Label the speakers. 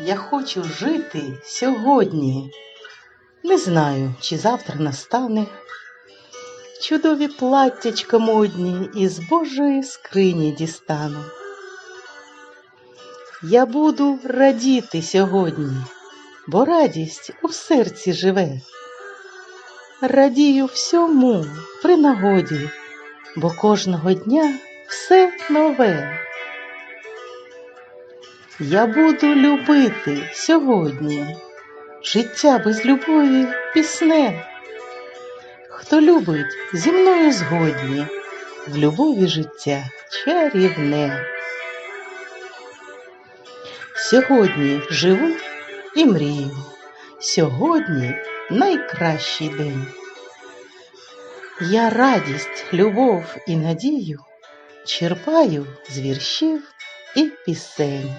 Speaker 1: Я хочу жити сьогодні. Не знаю, чи завтра настане. Чудові платтячка модні із Божої скрині дістану. Я буду радіти сьогодні, бо радість у серці живе. Радію всьому при нагоді, бо кожного дня все нове. Я буду любити сьогодні, життя без любові пісне. Хто любить, зі мною згодні, в любові життя чарівне. Сьогодні живу і мрію, сьогодні найкращий день. Я радість, любов і надію черпаю з віршів і пісень.